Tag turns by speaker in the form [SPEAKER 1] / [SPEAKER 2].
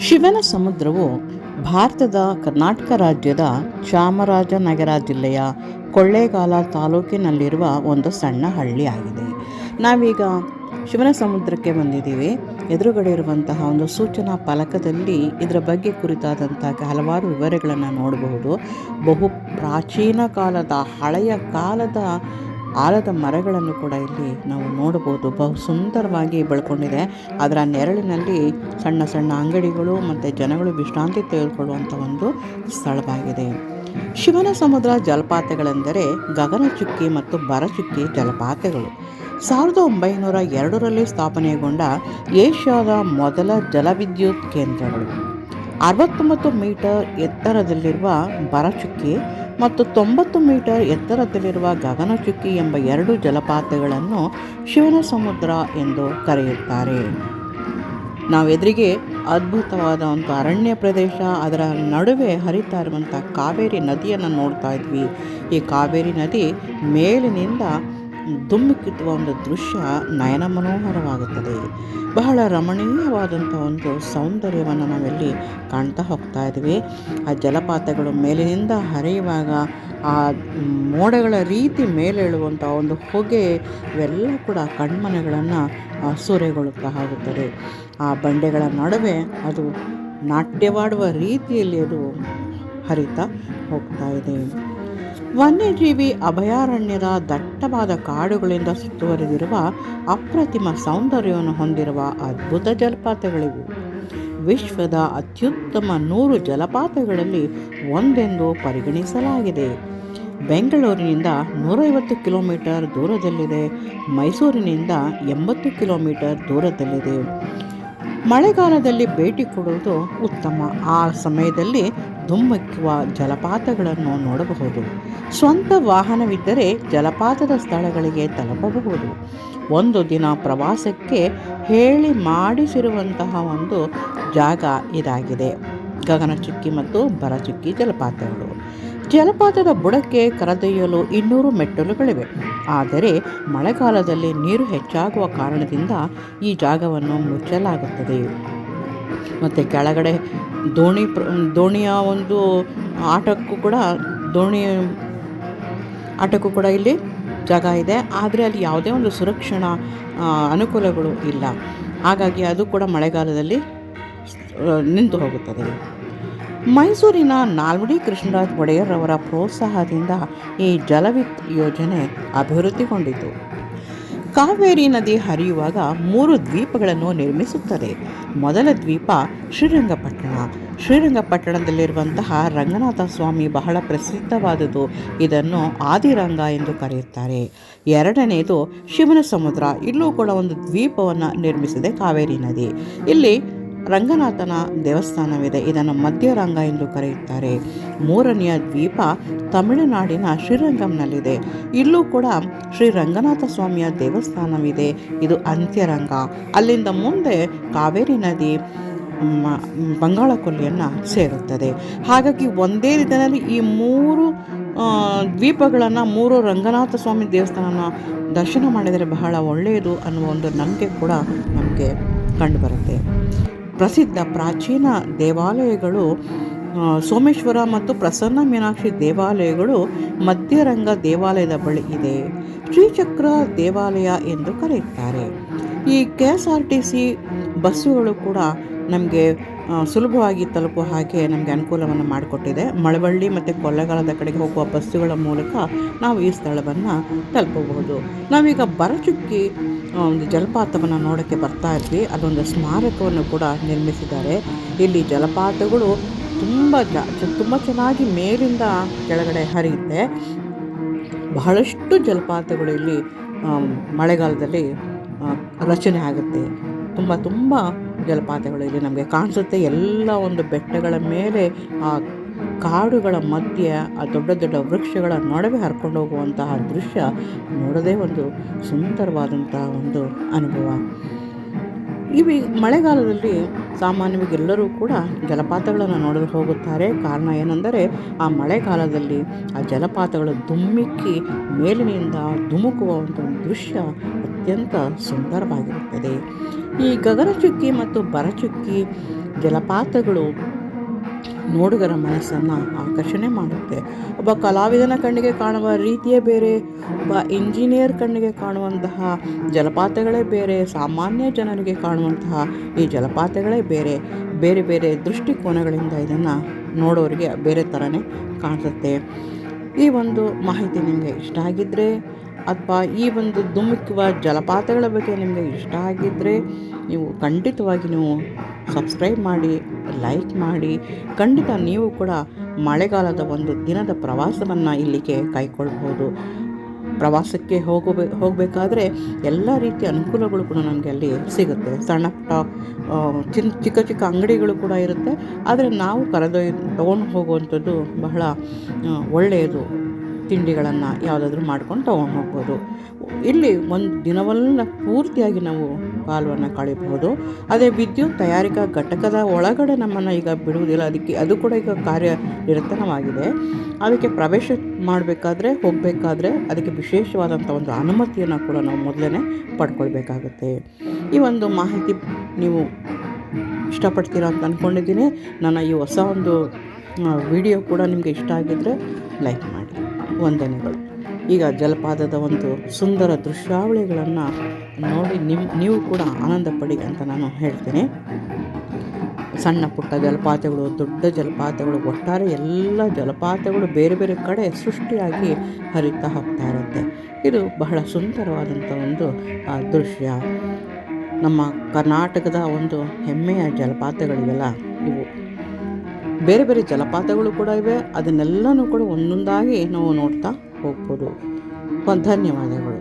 [SPEAKER 1] ಶಿವನ ಸಮುದ್ರವು ಭಾರತದ ಕರ್ನಾಟಕ ರಾಜ್ಯದ ಚಾಮರಾಜನಗರ ಜಿಲ್ಲೆಯ ಕೊಳ್ಳೇಗಾಲ ತಾಲೂಕಿನಲ್ಲಿರುವ ಒಂದು ಸಣ್ಣ ಹಳ್ಳಿಯಾಗಿದೆ. ನಾವೀಗ ಶಿವನ ಸಮುದ್ರಕ್ಕೆ ಬಂದಿದ್ದೀವಿ. ಎದುರುಗಡೆ ಇರುವಂತಹ ಒಂದು ಸೂಚನಾ ಫಲಕದಲ್ಲಿ ಇದರ ಬಗ್ಗೆ ಕುರಿತಾದಂತಹ ಹಲವಾರು ವಿವರಗಳನ್ನು ನೋಡಬಹುದು. ಬಹು ಪ್ರಾಚೀನ ಕಾಲದ ಹಳೆಯ ಕಾಲದ ಆಲದ ಮರಗಳನ್ನು ಕೂಡ ಇಲ್ಲಿ ನಾವು ನೋಡಬಹುದು. ಬಹು ಸುಂದರವಾಗಿ ಬೆಳ್ಕೊಂಡಿದೆ. ಅದರ ನೆರಳಿನಲ್ಲಿ ಸಣ್ಣ ಸಣ್ಣ ಅಂಗಡಿಗಳು ಮತ್ತು ಜನಗಳು ವಿಶ್ರಾಂತಿ ತೆಗೆದುಕೊಳ್ಳುವಂಥ ಒಂದು ಸ್ಥಳವಾಗಿದೆ. ಶಿವನ ಸಮುದ್ರ ಜಲಪಾತಗಳೆಂದರೆ ಗಗನಚುಕ್ಕಿ ಮತ್ತು ಬರಚುಕ್ಕಿ ಜಲಪಾತಗಳು. ಸಾವಿರದ ಒಂಬೈನೂರ ಎರಡರಲ್ಲಿ ಸ್ಥಾಪನೆಗೊಂಡ ಏಷ್ಯಾದ ಮೊದಲ ಜಲವಿದ್ಯುತ್ ಕೇಂದ್ರಗಳು. ಅರವತ್ತೊಂಬತ್ತು ಮೀಟರ್ ಎತ್ತರದಲ್ಲಿರುವ ಬರಚುಕ್ಕಿ ಮತ್ತು ತೊಂಬತ್ತು ಮೀಟರ್ ಎತ್ತರದಲ್ಲಿರುವ ಗಗನಚುಕ್ಕಿ ಎಂಬ ಎರಡು ಜಲಪಾತಗಳನ್ನು ಶಿವನ ಸಮುದ್ರ ಎಂದು ಕರೆಯುತ್ತಾರೆ. ನಾವು ಎದುರಿಗೆ ಅದ್ಭುತವಾದ ಒಂದು ಅರಣ್ಯ ಪ್ರದೇಶ, ಅದರ ನಡುವೆ ಹರಿತಾ ಇರುವಂಥ ಕಾವೇರಿ ನದಿಯನ್ನು ನೋಡ್ತಾ ಇದ್ವಿ. ಈ ಕಾವೇರಿ ನದಿ ಮೇಲಿನಿಂದ ಧುಮ್ಮಿಕ್ಕುತ್ತುವ ಒಂದು ದೃಶ್ಯ ನಯನ ಮನೋಹರವಾಗುತ್ತದೆ. ಬಹಳ ರಮಣೀಯವಾದಂಥ ಒಂದು ಸೌಂದರ್ಯವನ್ನು ನಾವಿಲ್ಲಿ ಕಾಣ್ತಾ ಹೋಗ್ತಾ ಇದ್ವಿ ಆ ಜಲಪಾತಗಳು ಮೇಲಿನಿಂದ ಹರಿಯುವಾಗ ಆ ಮೋಡಗಳ ರೀತಿ ಮೇಲೇಳುವಂಥ ಒಂದು ಹೊಗೆ ಇವೆಲ್ಲ ಕೂಡ ಕಣ್ಮನೆಗಳನ್ನು ಸೂರೆಗೊಳ್ಳುತ್ತಾ ಹೋಗುತ್ತದೆ. ಆ ಬಂಡೆಗಳ ನಡುವೆ ಅದು ನಾಟ್ಯವಾಡುವ ರೀತಿಯಲ್ಲಿ ಅದು ಹರಿತಾ ಹೋಗ್ತಾ ಇದೆ. ವನ್ಯಜೀವಿ ಅಭಯಾರಣ್ಯದ ದಟ್ಟವಾದ ಕಾಡುಗಳಿಂದ ಸುತ್ತುವರೆದಿರುವ ಅಪ್ರತಿಮ ಸೌಂದರ್ಯವನ್ನು ಹೊಂದಿರುವ ಅದ್ಭುತ ಜಲಪಾತಗಳಿವು. ವಿಶ್ವದ ಅತ್ಯುತ್ತಮ ನೂರು ಜಲಪಾತಗಳಲ್ಲಿ ಒಂದೆಂದು ಪರಿಗಣಿಸಲಾಗಿದೆ. ಬೆಂಗಳೂರಿನಿಂದ ನೂರೈವತ್ತು ಕಿಲೋಮೀಟರ್ ದೂರದಲ್ಲಿದೆ, ಮೈಸೂರಿನಿಂದ ಎಂಬತ್ತು ಕಿಲೋಮೀಟರ್ ದೂರದಲ್ಲಿದೆ. ಮಳೆಗಾಲದಲ್ಲಿ ಭೇಟಿ ಕೊಡುವುದು ಉತ್ತಮ. ಆ ಸಮಯದಲ್ಲಿ ಧುಮ್ಮಕ್ಕುವ ಜಲಪಾತಗಳನ್ನು ನೋಡಬಹುದು. ಸ್ವಂತ ವಾಹನವಿದ್ದರೆ ಜಲಪಾತದ ಸ್ಥಳಗಳಿಗೆ ತಲುಪಬಹುದು. ಒಂದು ದಿನ ಪ್ರವಾಸಕ್ಕೆ ಹೇಳಿ ಮಾಡಿಸಿರುವಂತಹ ಒಂದು ಜಾಗ ಇದಾಗಿದೆ. ಗಗನಚುಕ್ಕಿ ಮತ್ತು ಬರಚುಕ್ಕಿ ಜಲಪಾತಗಳು. ಜಲಪಾತದ ಬುಡಕ್ಕೆ ಕರೆದೊಯ್ಯಲು ಇನ್ನೂರು ಮೆಟ್ಟಲುಗಳಿವೆ. ಆದರೆ ಮಳೆಗಾಲದಲ್ಲಿ ನೀರು ಹೆಚ್ಚಾಗುವ ಕಾರಣದಿಂದ ಈ ಜಾಗವನ್ನು ಮುಚ್ಚಲಾಗುತ್ತದೆ. ಮತ್ತು ಕೆಳಗಡೆ ದೋಣಿ ಪ್ರ, ದೋಣಿಯ ಒಂದು ಆಟಕ್ಕೂ ಕೂಡ ದೋಣಿ ಆಟಕ್ಕೂ ಕೂಡ ಇಲ್ಲಿ ಜಾಗ ಇದೆ. ಆದರೆ ಅಲ್ಲಿ ಯಾವುದೇ ಒಂದು ಸುರಕ್ಷಣಾ ಅನುಕೂಲಗಳು ಇಲ್ಲ. ಹಾಗಾಗಿ ಅದು ಕೂಡ ಮಳೆಗಾಲದಲ್ಲಿ ನಿಂತು ಹೋಗುತ್ತದೆ. ಮೈಸೂರಿನ ನಾಲ್ವಡಿ ಕೃಷ್ಣರಾಜ್ ಒಡೆಯರ್ ಅವರ ಪ್ರೋತ್ಸಾಹದಿಂದ ಈ ಜಲವಿತ್ ಯೋಜನೆ ಅಭಿವೃದ್ಧಿಗೊಂಡಿತು. ಕಾವೇರಿ ನದಿ ಹರಿಯುವಾಗ ಮೂರು ದ್ವೀಪಗಳನ್ನು ನಿರ್ಮಿಸುತ್ತದೆ. ಮೊದಲ ದ್ವೀಪ ಶ್ರೀರಂಗಪಟ್ಟಣ. ಶ್ರೀರಂಗಪಟ್ಟಣದಲ್ಲಿರುವಂತಹ ರಂಗನಾಥ ಸ್ವಾಮಿ ಬಹಳ ಪ್ರಸಿದ್ಧವಾದುದು ಇದನ್ನು ಆದಿರಂಗ ಎಂದು ಕರೆಯುತ್ತಾರೆ. ಎರಡನೆಯದು ಶಿವನ ಸಮುದ್ರ ಇಲ್ಲೂ ಕೂಡ ಒಂದು ದ್ವೀಪವನ್ನು ನಿರ್ಮಿಸಿದೆ ಕಾವೇರಿ ನದಿ. ಇಲ್ಲಿ ರಂಗನಾಥನ ದೇವಸ್ಥಾನವಿದೆ. ಇದನ್ನು ಮಧ್ಯರಂಗ ಎಂದು ಕರೆಯುತ್ತಾರೆ. ಮೂರನೆಯ ದ್ವೀಪ ತಮಿಳುನಾಡಿನ ಶ್ರೀರಂಗಂನಲ್ಲಿದೆ. ಇಲ್ಲೂ ಕೂಡ ಶ್ರೀ ರಂಗನಾಥ ಸ್ವಾಮಿಯ ದೇವಸ್ಥಾನವಿದೆ. ಇದು ಅಂತ್ಯರಂಗ. ಅಲ್ಲಿಂದ ಮುಂದೆ ಕಾವೇರಿ ನದಿ ಬಂಗಾಳ ಕೊಲ್ಲಿಯನ್ನು ಸೇರುತ್ತದೆ. ಹಾಗಾಗಿ ಒಂದೇ ದಿನದಲ್ಲಿ ಈ ಮೂರು ದ್ವೀಪಗಳನ್ನು, ಮೂರು ರಂಗನಾಥ ಸ್ವಾಮಿ ದೇವಸ್ಥಾನನ ದರ್ಶನ ಮಾಡಿದರೆ ಬಹಳ ಒಳ್ಳೆಯದು ಅನ್ನುವ ಒಂದು ನಂಬಿಕೆ ಕೂಡ ನಮಗೆ ಕಂಡುಬರುತ್ತೆ ಪ್ರಸಿದ್ಧ ಪ್ರಾಚೀನ ದೇವಾಲಯಗಳು ಸೋಮೇಶ್ವರ ಮತ್ತು ಪ್ರಸನ್ನ ಮೀನಾಕ್ಷಿ ದೇವಾಲಯಗಳು ಮಧ್ಯರಂಗ ದೇವಾಲಯದ ಬಳಿ ಇದೆ. ಶ್ರೀಚಕ್ರ ದೇವಾಲಯ ಎಂದು ಕರೆಯುತ್ತಾರೆ. ಈ K S R T C ಬಸ್ಸುಗಳು ಕೂಡ ನಮಗೆ ಸುಲಭವಾಗಿ ತಲುಪುವ ಹಾಗೆ ನಮಗೆ ಅನುಕೂಲವನ್ನು ಮಾಡಿಕೊಟ್ಟಿದೆ. ಮಳವಳ್ಳಿ ಮತ್ತು ಕೊಲ್ಲಗಾಲದ ಕಡೆಗೆ ಹೋಗುವ ಬಸ್ಸುಗಳ ಮೂಲಕ ನಾವು ಈ ಸ್ಥಳವನ್ನು ತಲುಪಬಹುದು. ನಾವೀಗ ಬರಚುಕ್ಕಿ ಒಂದು ಜಲಪಾತವನ್ನು ನೋಡೋಕ್ಕೆ ಬರ್ತಾ ಇದ್ವಿ. ಅದೊಂದು ಸ್ಮಾರಕವನ್ನು ಕೂಡ ನಿರ್ಮಿಸಿದ್ದಾರೆ. ಇಲ್ಲಿ ಜಲಪಾತಗಳು ತುಂಬ ಜ ತುಂಬ ಚೆನ್ನಾಗಿ ಮೇಲಿಂದ ಕೆಳಗಡೆ ಹರಿಯುತ್ತೆ. ಬಹಳಷ್ಟು ಜಲಪಾತಗಳು ಇಲ್ಲಿ ಮಳೆಗಾಲದಲ್ಲಿ ರಚನೆ ಆಗುತ್ತೆ. ತುಂಬ ತುಂಬ ಜಲಪಾತಗಳು ಇಲ್ಲಿ ನಮಗೆ ಕಾಣಿಸುತ್ತೆ. ಎಲ್ಲ ಒಂದು ಬೆಟ್ಟಗಳ ಮೇಲೆ ಆ ಕಾಡುಗಳ ಮಧ್ಯೆ ಆ ದೊಡ್ಡ ದೊಡ್ಡ ವೃಕ್ಷಗಳ ನಡುವೆ ಹರ್ಕೊಂಡು ಹೋಗುವಂತಹ ದೃಶ್ಯ ನೋಡೋದೇ ಒಂದು ಸುಂದರವಾದಂತಹ ಒಂದು ಅನುಭವ. ಇವಿ ಮಳೆಗಾಲದಲ್ಲಿ ಸಾಮಾನ್ಯವಾಗಿ ಎಲ್ಲರೂ ಕೂಡ ಜಲಪಾತಗಳನ್ನು ನೋಡಲು ಹೋಗುತ್ತಾರೆ. ಕಾರಣ ಏನೆಂದರೆ ಆ ಮಳೆಗಾಲದಲ್ಲಿ ಆ ಜಲಪಾತಗಳು ಧುಮ್ಮಿಕ್ಕಿ ಮೇಲಿನಿಂದ ಧುಮುಕುವ ಒಂದು ದೃಶ್ಯ ಅತ್ಯಂತ ಸುಂದರವಾಗಿರುತ್ತದೆ. ಈ ಗಗನಚುಕ್ಕಿ ಮತ್ತು ಬರಚುಕ್ಕಿ ಜಲಪಾತಗಳು ನೋಡುಗರ ಮನಸ್ಸನ್ನು ಆಕರ್ಷಣೆ ಮಾಡುತ್ತೆ. ಒಬ್ಬ ಕಲಾವಿದನ ಕಣ್ಣಿಗೆ ಕಾಣುವ ರೀತಿಯೇ ಬೇರೆ, ಒಬ್ಬ ಇಂಜಿನಿಯರ್ ಕಣ್ಣಿಗೆ ಕಾಣುವಂತಹ ಜಲಪಾತಗಳೇ ಬೇರೆ, ಸಾಮಾನ್ಯ ಜನರಿಗೆ ಕಾಣುವಂತಹ ಈ ಜಲಪಾತಗಳೇ ಬೇರೆ ಬೇರೆ ಬೇರೆ ದೃಷ್ಟಿಕೋನಗಳಿಂದ ಇದನ್ನು ನೋಡೋರಿಗೆ ಬೇರೆ ಥರನೇ ಕಾಣಿಸುತ್ತೆ ಈ ಒಂದು ಮಾಹಿತಿ ನಿಮಗೆ ಇಷ್ಟ ಆಗಿದ್ದರೆ ಅಥವಾ ಈ ಒಂದು ಧುಮುಕುವ ಜಲಪಾತಗಳ ಬಗ್ಗೆ ನಿಮಗೆ ಇಷ್ಟ ಆಗಿದ್ದರೆ ನೀವು ಖಂಡಿತವಾಗಿ ನೀವು ಸಬ್ಸ್ಕ್ರೈಬ್ ಮಾಡಿ ಲೈಕ್ ಮಾಡಿ. ಖಂಡಿತ ನೀವು ಕೂಡ ಮಳೆಗಾಲದ ಒಂದು ದಿನದ ಪ್ರವಾಸವನ್ನು ಇಲ್ಲಿಗೆ ಕೈಗೊಳ್ಬೋದು ಪ್ರವಾಸಕ್ಕೆ ಹೋಗಬೇ ಹೋಗಬೇಕಾದ್ರೆ ಎಲ್ಲ ರೀತಿಯ ಅನುಕೂಲಗಳು ಕೂಡ ನಮಗೆ ಅಲ್ಲಿ ಸಿಗುತ್ತೆ. ಸಣ್ಣ ಪುಟ್ಟ ಚಿನ್, ಚಿಕ್ಕ ಚಿಕ್ಕ ಅಂಗಡಿಗಳು ಕೂಡ ಇರುತ್ತೆ. ಆದರೆ ನಾವು ಕರೆದೊಯ್ ತೊಗೊಂಡು ಹೋಗುವಂಥದ್ದು ಬಹಳ ಒಳ್ಳೆಯದು. ತಿಂಡಿಗಳನ್ನು ಯಾವುದಾದ್ರೂ ಮಾಡ್ಕೊಂಡು ತೊಗೊಂಡು ಹೋಗ್ಬೋದು. ಇಲ್ಲಿ ಒಂದು ದಿನವನ್ನ ಪೂರ್ತಿಯಾಗಿ ನಾವು ಕಾಲವನ್ನು ಕಳೆಯಬಹುದು ಅದೇ ವಿದ್ಯುತ್ ತಯಾರಿಕಾ ಘಟಕದ ಒಳಗಡೆ ನಮ್ಮನ್ನು ಈಗ ಬಿಡುವುದಿಲ್ಲ. ಅದಕ್ಕೆ ಅದು ಕೂಡ ಈಗ ಕಾರ್ಯ ನಿರತನವಾಗಿದೆ. ಅದಕ್ಕೆ ಪ್ರವೇಶ ಮಾಡಬೇಕಾದ್ರೆ, ಹೋಗಬೇಕಾದ್ರೆ ಅದಕ್ಕೆ ವಿಶೇಷವಾದಂಥ ಒಂದು ಅನುಮತಿಯನ್ನು ಕೂಡ ನಾವು ಮೊದಲೇ ಪಡ್ಕೊಳ್ಬೇಕಾಗುತ್ತೆ. ಈ ಒಂದು ಮಾಹಿತಿ ನೀವು ಇಷ್ಟಪಡ್ತೀರಾ ಅಂತ ಅಂದ್ಕೊಂಡಿದ್ದೀನಿ ನನ್ನ ಈ ಹೊಸ ಒಂದು ವಿಡಿಯೋ ಕೂಡ ನಿಮಗೆ ಇಷ್ಟ ಆಗಿದ್ದರೆ ಲೈಕ್ ಮಾಡಿ. ವಂದನೆಗಳು. ಈಗ ಜಲಪಾತದ ಒಂದು ಸುಂದರ ದೃಶ್ಯಾವಳಿಗಳನ್ನು ನೋಡಿ ನಿಮ್ಮ ನೀವು ಕೂಡ ಆನಂದ ಪಡಿ ಅಂತ ನಾನು ಹೇಳ್ತೀನಿ. ಸಣ್ಣ ಪುಟ್ಟ ಜಲಪಾತಗಳು, ದೊಡ್ಡ ಜಲಪಾತಗಳು, ಒಟ್ಟಾರೆ ಎಲ್ಲ ಜಲಪಾತಗಳು ಬೇರೆ ಬೇರೆ ಕಡೆ ಸೃಷ್ಟಿಯಾಗಿ ಹರಿತಾ ಹೋಗ್ತಾ ಇರುತ್ತೆ. ಇದು ಬಹಳ ಸುಂದರವಾದಂಥ ಒಂದು ದೃಶ್ಯ. ನಮ್ಮ ಕರ್ನಾಟಕದ ಒಂದು ಹೆಮ್ಮೆಯ ಜಲಪಾತಗಳಿವೆಲ್ಲ ಇವು. ಬೇರೆ ಬೇರೆ ಜಲಪಾತಗಳು ಕೂಡ ಇವೆ. ಅದನ್ನೆಲ್ಲನೂ ಕೂಡ ಒಂದೊಂದಾಗಿ ನಾವು ನೋಡ್ತಾ ಹೋಗ್ಬೋದು. ಧನ್ಯವಾದಗಳು.